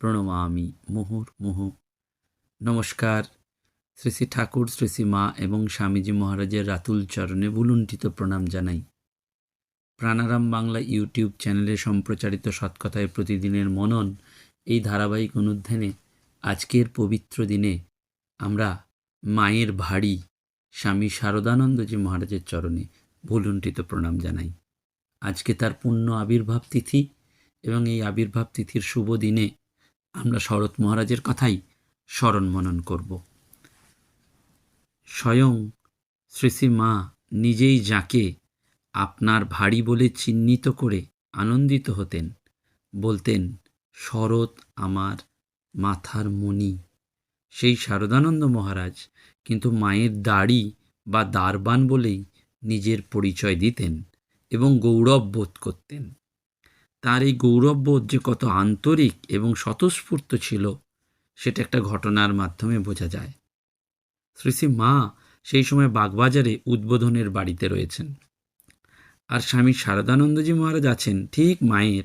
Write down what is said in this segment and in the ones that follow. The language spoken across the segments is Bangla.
প্রণমামি মুহুর্মুহ নমস্কার। শ্রী শ্রী ঠাকুর, শ্রী শ্রী মা এবং স্বামীজি মহারাজের রাতুল চরণে বুলুণ্ঠিত প্রণাম জানাই। প্রাণারাম বাংলা ইউটিউব চ্যানেলে সম্প্রচারিত সৎকথায় প্রতিদিনের মনন এই ধারাবাহিক অনুধ্যানে আজকের পবিত্র দিনে আমরা মায়ের ভারী স্বামী শারদানন্দজি মহারাজের চরণে ভুলুণ্ঠিত প্রণাম জানাই। আজকে তার পূর্ণ আবির্ভাব তিথি এবং এই আবির্ভাব তিথির শুভ দিনে আমরা শরৎ মহারাজের কথাই স্মরণ মনন করব। স্বয়ং শ্রী মা নিজেই যাকে আপনার ভারী বলে চিহ্নিত করে আনন্দিত হতেন, বলতেন, শরৎ আমার মাথার মণি। সেই শারদানন্দ মহারাজ কিন্তু মায়ের দাড়ি বা দারবান বলেই নিজের পরিচয় দিতেন এবং গৌরব বোধ করতেন। তার এই গৌরববোধ যে কত আন্তরিক এবং স্বতঃস্ফূর্ত ছিল, সেটা একটা ঘটনার মাধ্যমে বোঝা যায়। শ্রী শ্রী মা সেই সময় বাগবাজারে উদ্বোধনের বাড়িতে রয়েছেন। আর স্বামী শারদানন্দজি মহারাজ আছেন ঠিক মায়ের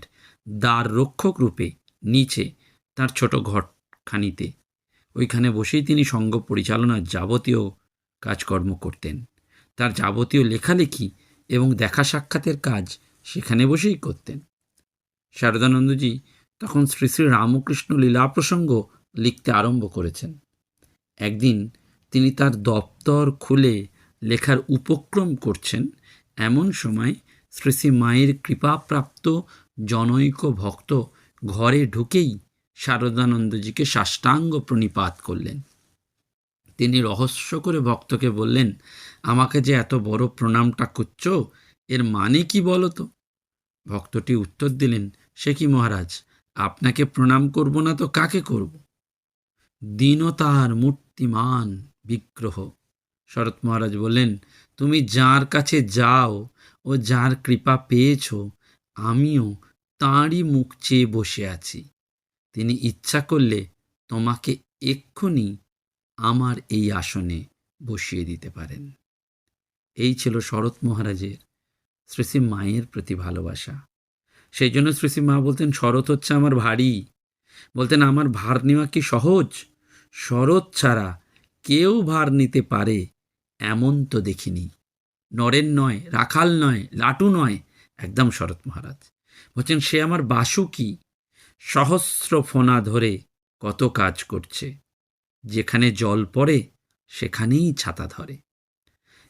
দ্বার রক্ষক রূপে নিচে তার ছোট ঘরখানিতে। ওইখানে বসেই তিনি সঙ্গ পরিচালনার যাবতীয় কাজকর্ম করতেন। তার যাবতীয় লেখালেখি এবং দেখা সাক্ষাতের কাজ সেখানে বসেই করতেন। শারদানন্দজি তখন শ্রী শ্রী রামকৃষ্ণ লীলা প্রসঙ্গ লিখতে আরম্ভ করেছেন। একদিন তিনি তার দপ্তর খুলে লেখার উপক্রম করছেন। এমন সময় শ্রী শ্রী মায়ের কৃপাপ্রাপ্ত জনৈক ভক্ত ঘরে ঢুকেই শারদানন্দজিকে সাষ্টাঙ্গ প্রণিপাত করলেন। তিনি রহস্য করে ভক্তকে বললেন, আমাকে যে এত বড় প্রণামটা করছ, এর মানে কি বলো তো? ভক্তটি উত্তর দিলেন সে কি মহারাজ, আপনাকে প্রণাম করব না তো কাকে করব? দীনতার মূর্তিমান বিগ্রহ। শরৎ মহারাজ বললেন, তুমি যার কাছে যাও ও যার কৃপা পেয়েছ, আমিও তাঁরই মুখ চেয়ে বসে আছি। তিনি ইচ্ছা করলে তোমাকে এক্ষুনি আমার এই আসনে বসিয়ে দিতে পারেন। এই ছিল শরৎ মহারাজের শ্রীশ্রী মায়ের প্রতি ভালোবাসা। সেই জন্য শ্রীশ্রী মা বলতেন, শরৎ হচ্ছে আমার ভারী। বলতেন, আমার ভার নেওয়া কি সহজ? শরৎ ছাড়া কেউ ভার নিতে পারে, এমন তো দেখিনি। নরেন নয়, রাখাল নয়, লাটু নয়, একদম শরৎ মহারাজ। বলছেন, সে আমার বাসুকি সহস্র ফোনা ধরে কত কাজ করছে। যেখানে জল পড়ে, সেখানেই ছাতা ধরে।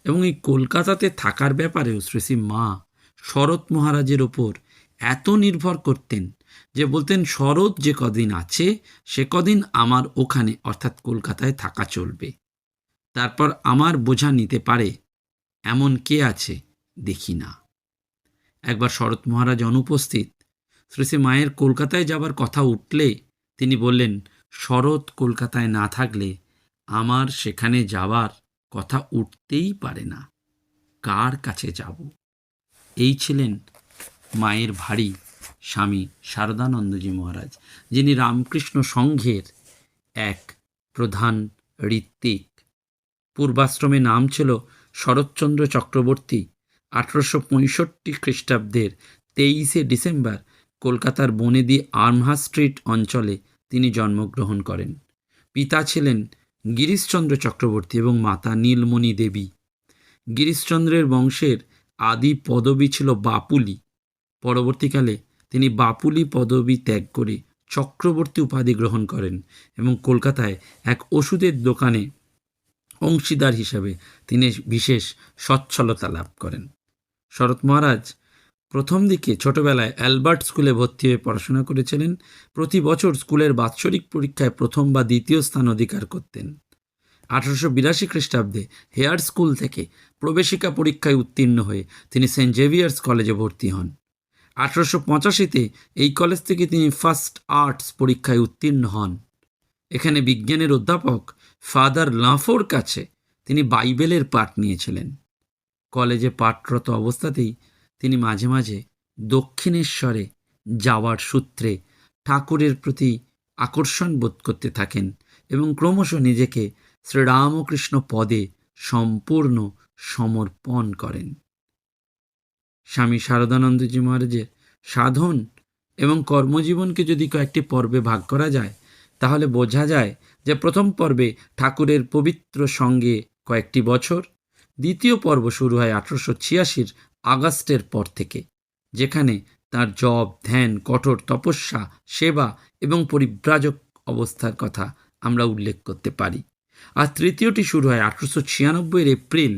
এবং এই কলকাতাতে থাকার ব্যাপারেও শ্রী মা শরৎ মহারাজের ওপর এত নির্ভর করতেন যে বলতেন, শরৎ যে কদিন আছে, সে কদিন আমার ওখানে, অর্থাৎ কলকাতায় থাকা চলবে। তারপর আমার বোঝা নিতে পারে, এমন কে আছে দেখি না। একবার শরৎ মহারাজ অনুপস্থিত, শ্রী মায়ের কলকাতায় যাবার কথা উঠলে তিনি বললেন, শরৎ কলকাতায় না থাকলে আমার সেখানে যাওয়ার কথা উঠতেই পারে না। কার কাছে যাব? এই ছিলেন মায়ের ভারী স্বামী শারদানন্দজি মহারাজ, যিনি রামকৃষ্ণ সংঘের এক প্রধান ঋত্বিক। পূর্বাশ্রমে নাম ছিল শরৎচন্দ্র চক্রবর্তী আঠারোশো পঁয়ষট্টি খ্রিস্টাব্দের তেইশে ডিসেম্বর কলকাতার বনেদি আর্মহা স্ট্রিট অঞ্চলে তিনি জন্মগ্রহণ করেন। পিতা ছিলেন গিরিশচন্দ্র চক্রবর্তী এবং মাতা নীলমণি দেবী। গিরিশচন্দ্রের বংশের আদি পদবী ছিল বাপুলি। পরবর্তীকালে তিনি বাপুলি পদবী ত্যাগ করে চক্রবর্তী উপাধি গ্রহণ করেন এবং কলকাতায় এক ওষুধের দোকানে অংশীদার হিসাবে তিনি বিশেষ সচ্ছলতা লাভ করেন। শরৎ মহারাজ প্রথম দিকে ছোটবেলায় অ্যালবার্ট স্কুলে ভর্তি হয়ে পড়াশোনা করেছিলেন। প্রতি বছর স্কুলের বাৎসরিক পরীক্ষায় প্রথম বা দ্বিতীয় স্থান অধিকার করতেন। আঠারোশো বিরাশি খ্রিস্টাব্দে হেয়ার স্কুল থেকে প্রবেশিকা পরীক্ষায় উত্তীর্ণ হয়ে তিনি সেন্ট জেভিয়ার্স কলেজে ভর্তি হন। আঠারোশো পঁচাশিতে এই কলেজ থেকে তিনি ফার্স্ট আর্টস পরীক্ষায় উত্তীর্ণ হন। এখানে বিজ্ঞানের অধ্যাপক ফাদার লাফোর কাছে তিনি বাইবেলের পাঠ নিয়েছিলেন। কলেজে পাঠরত অবস্থাতেই তিনি মাঝে মাঝে দক্ষিণেশ্বরে যাওয়ার সূত্রে ঠাকুরের প্রতি আকর্ষণ বোধ করতে থাকেন এবং ক্রমশ নিজেকে শ্রীরামকৃষ্ণ পদে সম্পূর্ণ সমর্পণ করেন। স্বামী শারদানন্দজি মহারাজের সাধন এবং কর্মজীবনকে যদি কয়েকটি পর্বে ভাগ করা যায়, তাহলে বোঝা যায় যে প্রথম পর্বে ঠাকুরের পবিত্র সঙ্গে কয়েকটি বছর, দ্বিতীয় পর্ব শুরু হয় আঠারোশো ছিয়াশির আগস্টের পর থেকে, যেখানে তার জব ধ্যান, কঠোর তপস্যা, সেবা এবং পরিব্রাজক অবস্থার কথা আমরা উল্লেখ করতে পারি। আর তৃতীয়টি শুরু হয় আঠারোশো ছিয়ানব্বইয়ের এপ্রিল,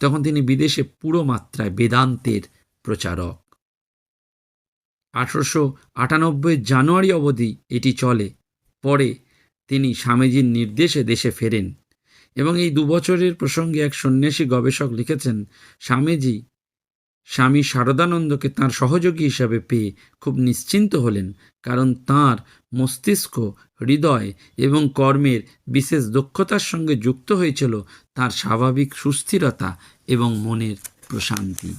তখন তিনি বিদেশে পুরো মাত্রায় বেদান্তের প্রচারক। আঠারোশো আটানব্বই জানুয়ারি অবধি এটি চলে। পরে তিনি স্বামীজির নির্দেশে দেশে ফেরেন এবং এই দুবছরের প্রসঙ্গে এক সন্ন্যাসী গবেষক লিখেছেন, স্বামীজি স্বামী শারদানন্দকে তার সহযোগী হিসাবে পেয়ে খুব নিশ্চিন্ত হলেন, কারণ তার মস্তিষ্ক, হৃদয় এবং কর্মের বিশেষ দক্ষতার সঙ্গে যুক্ত হয়েছিল তার স্বাভাবিক সুস্থিরতা এবং মনের প্রশান্তি।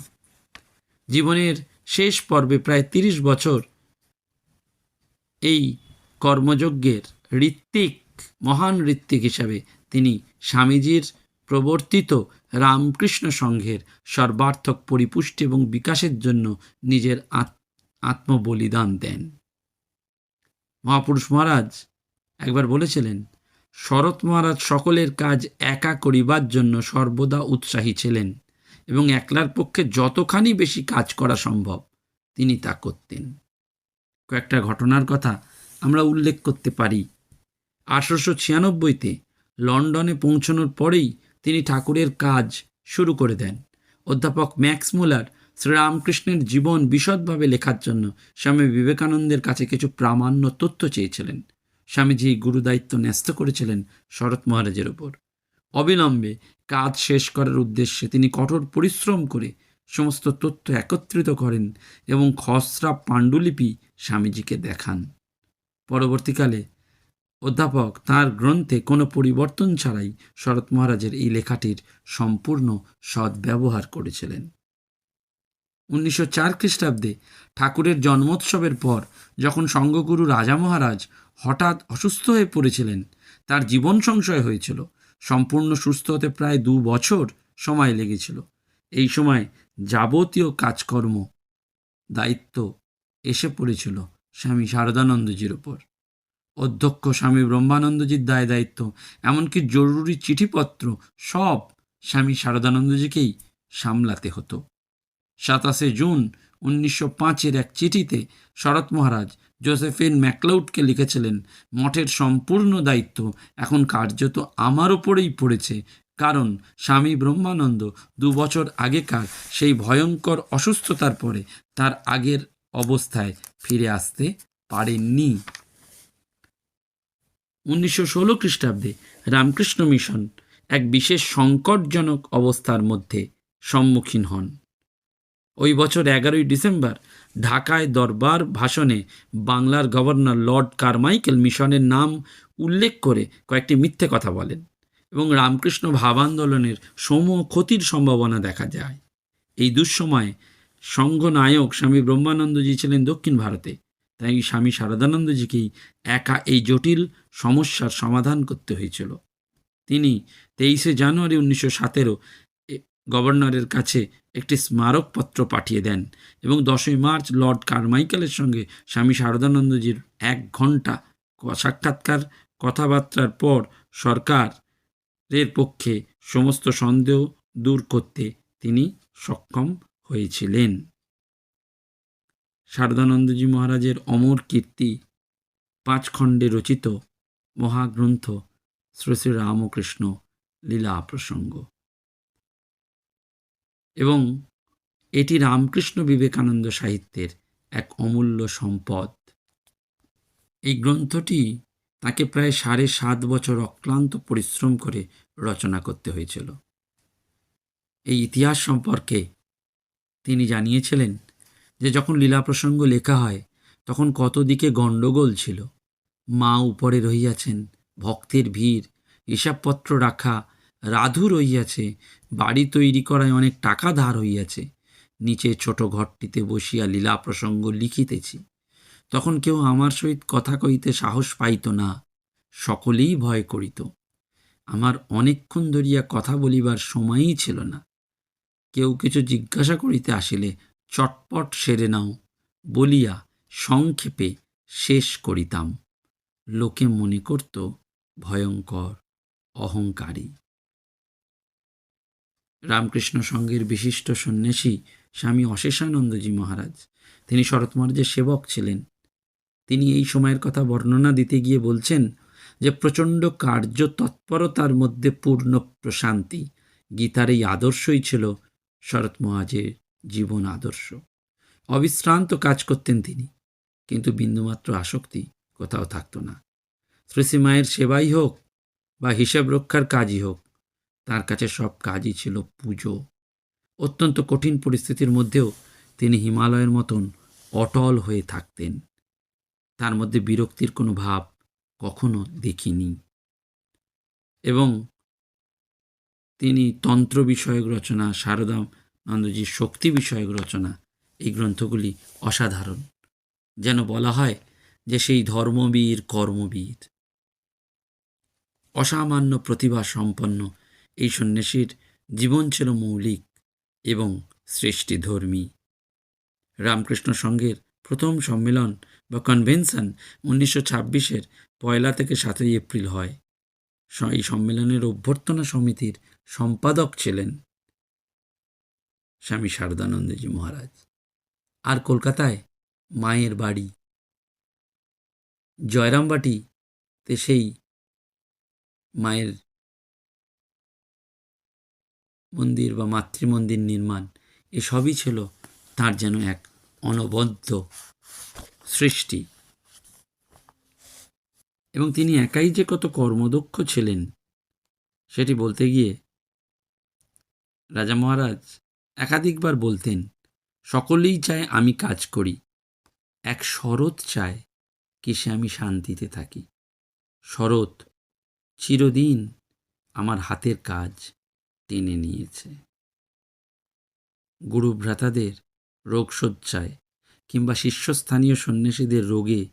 জীবনের শেষ পর্বে প্রায় তিরিশ বছর এই কর্মযজ্ঞের ঋত্বিক, মহান ঋত্বিক হিসাবে তিনি স্বামীজির প্রবর্তিত রামকৃষ্ণ সংঘের সর্বার্থক পরিপুষ্টি এবং বিকাশের জন্য নিজের আত- আত্মবলিদান দেন। মহাপুরুষ মহারাজ একবার বলেছিলেন, শরৎ মহারাজ সকলের কাজ একা করিবার জন্য সর্বদা উৎসাহী ছিলেন। এবং একলার পক্ষে যতখানি বেশি কাজ করা সম্ভব, তিনি তা করতেন। কয়েকটা ঘটনার কথা আমরা উল্লেখ করতে পারি। আঠারোশো ছিয়ানব্বইতে লন্ডনে পৌঁছানোর পরেই তিনি ঠাকুরের কাজ শুরু করে দেন। অধ্যাপক ম্যাক্স মুলার শ্রীরামকৃষ্ণের জীবন বিশদভাবে লেখার জন্য স্বামী বিবেকানন্দের কাছে কিছু প্রামাণ্য তথ্য চেয়েছিলেন। স্বামীজি গুরুদায়িত্ব ন্যস্ত করেছিলেন শরৎ মহারাজের ওপর অবিলম্বে কাজ শেষ করার উদ্দেশ্যে তিনি কঠোর পরিশ্রম করে সমস্ত তথ্য একত্রিত করেন এবং খসড়া পাণ্ডুলিপি স্বামীজিকে দেখান। পরবর্তীকালে অধ্যাপক তার গ্রন্থে কোনো পরিবর্তন ছাড়াই শরৎ মহারাজের এই লেখাটির সম্পূর্ণ সদ্ব্যবহার করেছিলেন। উনিশশো চার খ্রিস্টাব্দে ঠাকুরের জন্মোৎসবের পর যখন সঙ্গগুরু রাজা মহারাজ হঠাৎ অসুস্থ হয়ে পড়েছিলেন, তার জীবন সংশয় হয়েছিল। সম্পূর্ণ সুস্থ হতে প্রায় দু বছর সময় লেগেছিল। এই সময় যাবতীয় কাজকর্ম, দায়িত্ব এসে পড়েছিল স্বামী শারদানন্দজির উপর অধ্যক্ষ স্বামী ব্রহ্মানন্দজির দায় দায়িত্ব, এমনকি জরুরি চিঠিপত্র সব স্বামী শারদানন্দজিকেই সামলাতে হতো। সাতাশে জুন উনিশশো পাঁচের এক চিঠিতে শরৎ মহারাজ জোসেফিন ম্যাকলাউডকে লিখেছিলেন, মঠের সম্পূর্ণ দায়িত্ব এখন কার্যত আমার ওপরেই পড়েছে, কারণ স্বামী ব্রহ্মানন্দ দু বছর আগেকার সেই ভয়ঙ্কর অসুস্থতার পরে তার আগের অবস্থায় ফিরে আসতে পারেননি। উনিশশো ষোলো খ্রিস্টাব্দে রামকৃষ্ণ মিশন এক বিশেষ সংকটজনক অবস্থার মধ্যে সম্মুখীন হন। ওই বছর এগারোই ডিসেম্বর ঢাকায় দরবার ভাষণে বাংলার গভর্নর লর্ড কারমাইকেল মিশনের নাম উল্লেখ করে কয়েকটি মিথ্যে কথা বলেন এবং রামকৃষ্ণ ভাবান্দোলনের সমূহ ক্ষতির সম্ভাবনা দেখা যায়। এই দুঃসময়ে সংঘনায়ক স্বামী ব্রহ্মানন্দজি ছিলেন দক্ষিণ ভারতে। তাই স্বামী শারদানন্দজিকেই একা এই জটিল সমস্যার সমাধান করতে হয়েছিল। তিনি তেইশে জানুয়ারি উনিশশো সতেরো গভর্নরের কাছে একটি স্মারকপত্র পাঠিয়ে দেন এবং দশই মার্চ লর্ড কারমাইকেলের সঙ্গে স্বামী শারদানন্দজির এক ঘণ্টা ক- সাক্ষাৎকার, কথাবার্তার পর সরকারের পক্ষে সমস্ত সন্দেহ দূর করতে তিনি সক্ষম হয়েছিলেন। শারদানন্দজি মহারাজের অমর কীর্তি পাঁচ খণ্ডে রচিত মহাগ্রন্থ শ্রী শ্রী রামকৃষ্ণ লীলা প্রসঙ্গ। এবং এটি রামকৃষ্ণ বিবেকানন্দ সাহিত্যের এক অমূল্য সম্পদ। এই গ্রন্থটি তাকে প্রায় সাড়ে সাত বছর অক্লান্ত পরিশ্রম করে রচনা করতে হয়েছিল। এই ইতিহাস সম্পর্কে তিনি জানিয়েছিলেন যে যখন লীলা প্রসঙ্গ লেখা হয়, তখন কত দিকে গণ্ডগোল ছিল। মা উপরে রহিয়াছেন, ভক্তের ভিড়, হিসাবপত্র রাখা, রাধু রইয়াছে বাড়ি তৈরি করায় অনেক টাকা ধার হইয়াছে। নিচে ছোট ঘরটিতে বসিয়া লীলা প্রসঙ্গ লিখিতেছি। তখন কেউ আমার সহিত কথা কইতে সাহস পাইত না, সকলেই ভয় করিত। আমার অনেকক্ষণ ধরিয়া কথা বলিবার সময়ই ছিল না। কেউ কিছু জিজ্ঞাসা করিতে আসিলে, চটপট সেরে নাও। বলিয়া সংক্ষেপে শেষ করিতাম। লোকে মনে করত, ভয়ঙ্কর, অহংকারী। রামকৃষ্ণ সঙ্গের বিশিষ্ট সন্ন্যাসী স্বামী অশেষানন্দজি মহারাজ। তিনি শরৎমর্যের সেবক ছিলেন। তিনি এই সময়ের কথা বর্ণনা দিতে গিয়ে বলছেন যে, প্রচণ্ড কার্য তৎপরতার মধ্যে পূর্ণ প্রশান্তি গীতার এই আদর্শই ছিল শরৎ মহাজের জীবন আদর্শ। অবিশ্রান্ত কাজ করতেন তিনি, কিন্তু বিন্দুমাত্র আসক্তি কোথাও থাকতো না। শ্রী মায়ের সেবাই হোক বা হিসাব রক্ষার কাজই হোক তার কাছে সব কাজই ছিল পুজো। অত্যন্ত কঠিন পরিস্থিতির মধ্যেও তিনি হিমালয়ের মতন অটল হয়ে থাকতেন। তার মধ্যে বিরক্তির কোনো ভাব কখনো দেখিনি। এবং তিনি তন্ত্র বিষয়ক রচনা, শারদা নন্দজির শক্তি বিষয়ক রচনা, এই গ্রন্থগুলি অসাধারণ, যেন বলা হয় যে সেই ধর্মবীর কর্মবীর। অসামান্য প্রতিভা সম্পন্ন এই সন্ন্যাসীর জীবন ছিল মৌলিক এবং সৃষ্টিধর্মী। রামকৃষ্ণ সংঘের প্রথম সম্মেলন বা কনভেনশন উনিশশো ছাব্বিশের পয়লা থেকে সাতই এপ্রিল হয়। এই সম্মেলনের অভ্যর্থনা সমিতির সম্পাদক ছিলেন স্বামী শারদানন্দজি মহারাজ। আর কলকাতায় মায়ের বাড়ি। জয়রামবাটিতে সেই মায়ের মন্দির বা মাতৃমন্দির নির্মাণ, এসবই ছিল তার যেন এক অনবদ্য সৃষ্টি। এবং তিনি একাই যে কত কর্মদক্ষ ছিলেন, সেটি বলতে গিয়ে রাজা মহারাজ একাধিকবার বলতেন, সকলেই চায় আমি কাজ করি, এক শরৎ চায় কিসে আমি শান্তিতে থাকি। শরৎ চিরদিন আমার হাতের কাজ টেনে নিয়েছে। গুরু ভ্রাতাদের রোগশয্যায় কিংবা শীর্ষস্থানীয় সন্ন্যাসীদের রোগে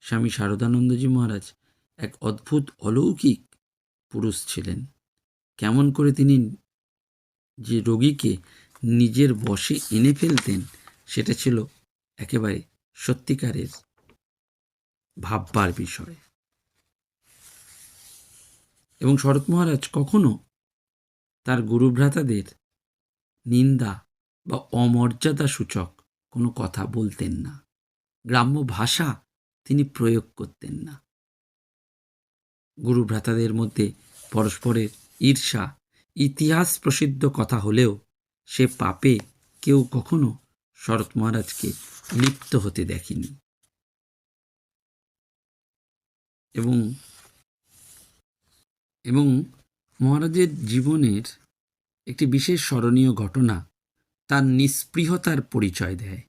স্বামী শারদানন্দজি মহারাজ এক অদ্ভুত অলৌকিক পুরুষ ছিলেন। কেমন করে তিনি যে রোগীকে নিজের বশে এনে ফেলতেন, সেটা ছিল একেবারে সত্যিকারের ভাববার বিষয়। এবং শরৎ মহারাজ কখনো তার গুরুভ্রাতাদের নিন্দা বা অমর্যাদা সূচক কোনো কথা বলতেন না। গ্রাম্য ভাষা তিনি প্রয়োগ করতেন না। গুরুভ্রাতাদের মধ্যে পরস্পরের ঈর্ষা, ইতিহাস প্রসিদ্ধ কথা হলেও সে পাপে কেউ কখনো শরৎ মহারাজকে লিপ্ত হতে দেখেনি। এবং এবং মহারাজের জীবনের একটি বিশেষ স্মরণীয় ঘটনা তার নিস্পৃহতার পরিচয় দেয়।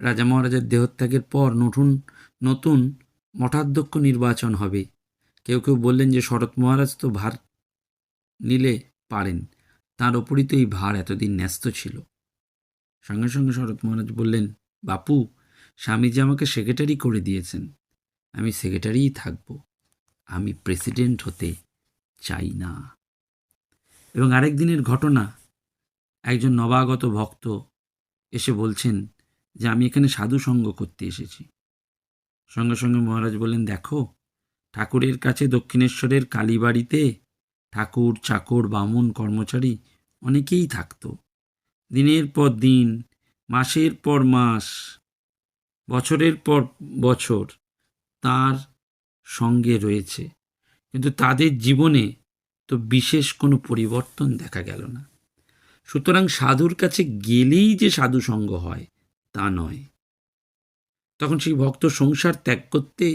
রাজা মহারাজের দেহত্যাগের পর নতুন নতুন মঠাধ্যক্ষ নির্বাচন হবে। কেউ কেউ বললেন যে শরৎ মহারাজ তো ভার নিলে পারেন, তার ওপরই তো এই ভার এতদিন ন্যস্ত ছিল। সঙ্গে সঙ্গে শরৎ মহারাজ বললেন, বাপু স্বামীজি আমাকে সেক্রেটারি করে দিয়েছেন, আমি সেক্রেটারিই থাকব। আমি প্রেসিডেন্ট হতে চাই না। এবং আরেক দিনের ঘটনা, একজন নবাগত ভক্ত এসে বলছেন যে, আমি এখানে সাধু সঙ্গ করতে এসেছি। সঙ্গে সঙ্গে মহারাজ বললেন, দেখো, ঠাকুরের কাছে দক্ষিণেশ্বরের কালীবাড়িতে ঠাকুর, চাকর, বামুন, কর্মচারী অনেকেই থাকতো। দিনের পর দিন, মাসের পর মাস, বছরের পর বছর তার সঙ্গে রয়েছে। কিন্তু তাদের জীবনে তো বিশেষ কোনো পরিবর্তন দেখা গেল না। সুতরাং সাধুর কাছে গেলেই যে সাধু সঙ্গ হয়, তা নয়। তখন সেই ভক্ত সংসার ত্যাগ করতে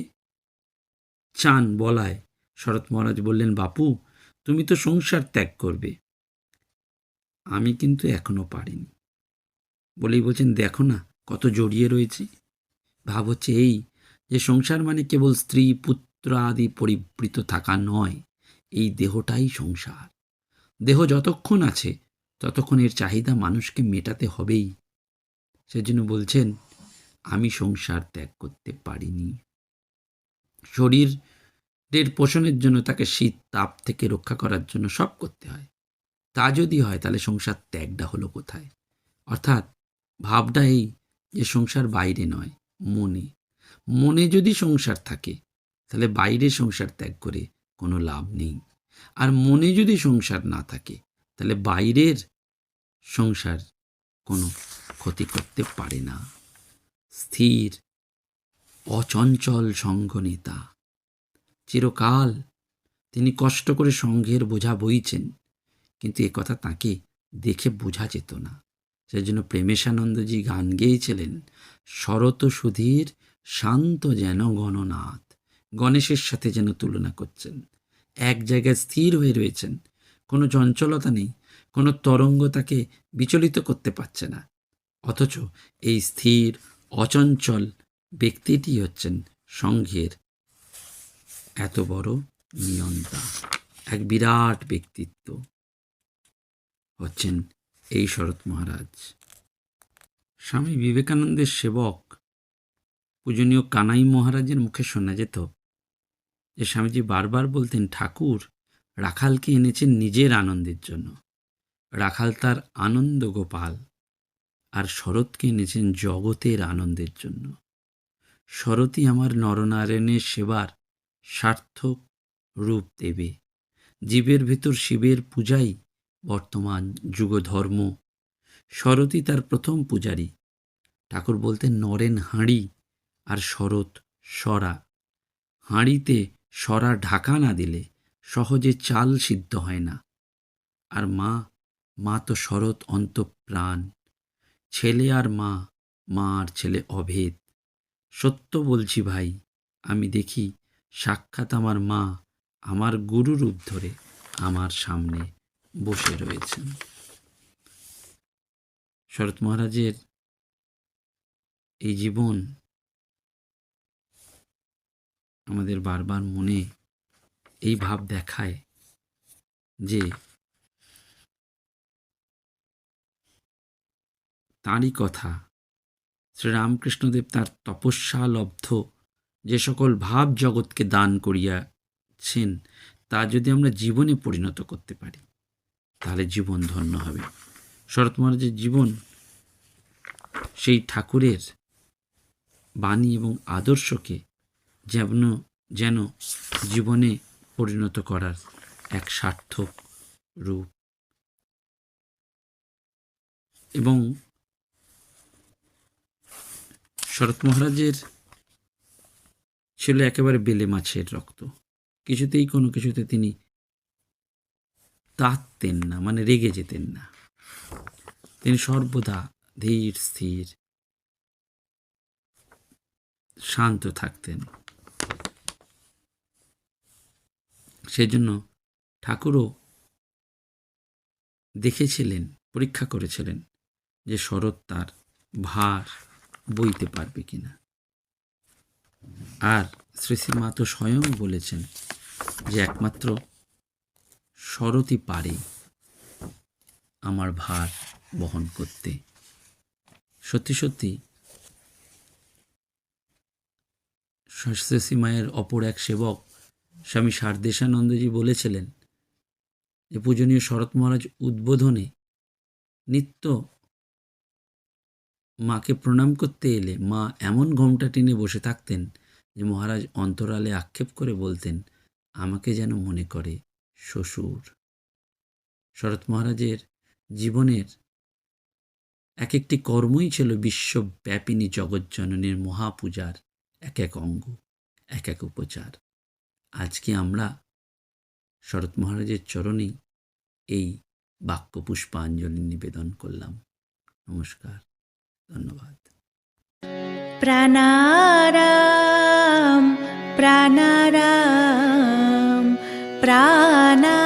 চান বলায় শরৎ মহারাজ বললেন, বাপু, তুমি তো সংসার ত্যাগ করবে। আমি কিন্তু এখনও পারিনি। বলেই বলছেন, দেখো না, কত জড়িয়ে রয়েছে। ভাব হচ্ছে এই যে সংসার মানে কেবল স্ত্রী, পুত্র আদি পরিবৃত থাকা নয়, এই দেহটাই সংসার। দেহ যতক্ষণ আছে, ততক্ষণ এর চাহিদা মানুষকে মেটাতে হবেই। সেজন্য বলছেন, আমি সংসার ত্যাগ করতে পারিনি। শরীরের পোষণের জন্য তাকে শীত, তাপ থেকে রক্ষা করার জন্য সব করতে হয়। তা যদি হয়, তাহলে সংসার ত্যাগটা হলো কোথায়? অর্থাৎ ভাবটা এই যে সংসার বাইরে নয়, মনে। মনে যদি সংসার থাকে তাহলে বাইরে সংসার ত্যাগ করে কোনো লাভ নেই। আর মনে যদি সংসার না থাকে, তাহলে বাইরের সংসার কোনো ক্ষতি করতে পারে না। স্থির, অচঞ্চল সঙ্গনেতা চিরকাল তিনি কষ্ট করে সংঘের বোঝা বইছেন, কিন্তু এ কথা তাকে দেখে বোঝা যেত না। সেজন্য প্রেমেশানন্দজি গান গেয়েছিলেন শরত সুধীর শান্ত যেন গণনাথ। গণেশের সাথে যেন তুলনা করছেন। এক জায়গায় স্থির হয়ে রয়েছেন। কোনো চঞ্চলতা নেই, কোনো তরঙ্গ তাকে বিচলিত করতে পারছে না। অথচ এই স্থির, অচঞ্চল ব্যক্তিটি হচ্ছেন সংঘের এত বড় নিয়ন্তা, এক বিরাট ব্যক্তিত্ব হচ্ছেন এই শরৎ মহারাজ। স্বামী বিবেকানন্দের সেবক, পূজনীয় কানাই মহারাজের মুখে শোনা যেত যে স্বামীজি বারবার বলতেন, ঠাকুর, রাখালকে এনেছেন নিজের আনন্দের জন্য। রাখাল তার আনন্দ গোপাল, আর শরৎকে এনেছেন জগতের আনন্দের জন্য। শরৎই আমার নরনারায়ণের সেবার সার্থক রূপ দেবে। জীবের ভেতর শিবের পূজাই বর্তমান যুগধর্ম। শরৎই তার প্রথম পূজারী। ঠাকুর বলতেন, নরেন হাঁড়ি আর শরৎ সরা। হাঁড়িতে সরা ঢাকা না দিলে সহজে চাল সিদ্ধ হয় না। আর মা মা তো শরৎ অন্তঃপ্রাণ। ছেলে আর মা মা আর ছেলে অভেদ। সত্য বলছি ভাই, আমি দেখি সাক্ষাৎ আমার মা আমার গুরুরূপ ধরে আমার সামনে বসে রয়েছেন। শরৎ মহারাজের এই জীবন আমাদের বারবার মনে এই ভাব দেখায় যে তাঁরই কথা। শ্রীরামকৃষ্ণদেব তার তপস্যা লব্ধ যে সকল ভাব জগৎকে দান করিয়াছেন, তা যদি আমরা জীবনে পরিণত করতে পারি, তাহলে জীবন ধন্য হবে। শরৎ মহারাজের জীবন সেই ঠাকুরের বাণী এবং আদর্শকে যেন যেন জীবনে পরিণত করার এক সার্থক রূপ। এবং শরৎ মহারাজের ছিল একেবারে বেলে মাছের রক্ত। কিছুতেই কোনো কিছুতে তিনি তাঁততেন না মানে রেগে যেতেন না। তিনি সর্বদা ধীর, স্থির, শান্ত থাকতেন। সেজন্য ঠাকুরও দেখেছিলেন, পরীক্ষা করেছিলেন যে শরৎ তার ভার বইতে পারবে কিনা। আর শ্রী শ্রী মা তো স্বয়ং বলেছেন যে একমাত্র শরৎই পারে আমার ভার বহন করতে। সত্যি সত্যি শ্রী মায়ের অপর এক সেবক স্বামী সারদেশানন্দজি বলেছিলেন যে পূজনীয় শরৎ মহারাজ উদ্বোধনে নিত্য মাকে প্রণাম করতে এলে মা এমন ঘোমটা টেনে বসে থাকতেন যে মহারাজ অন্তরালে আক্ষেপ করে বলতেন, আমাকে যেন মনে করে শ্বশুর। শরৎ মহারাজের জীবনের এক একটি কর্মই ছিল বিশ্বব্যাপিনী জগজ্জননীর মহাপূজার এক এক অঙ্গ, এক এক উপচার। আজকে আমরা শরৎ মহারাজের চরণেই এই বাক্য পুষ্পাঞ্জলি নিবেদন করলাম। নমস্কার, ধন্যবাদ। প্রাণারাম প্রাণারাম প্রাণারাম।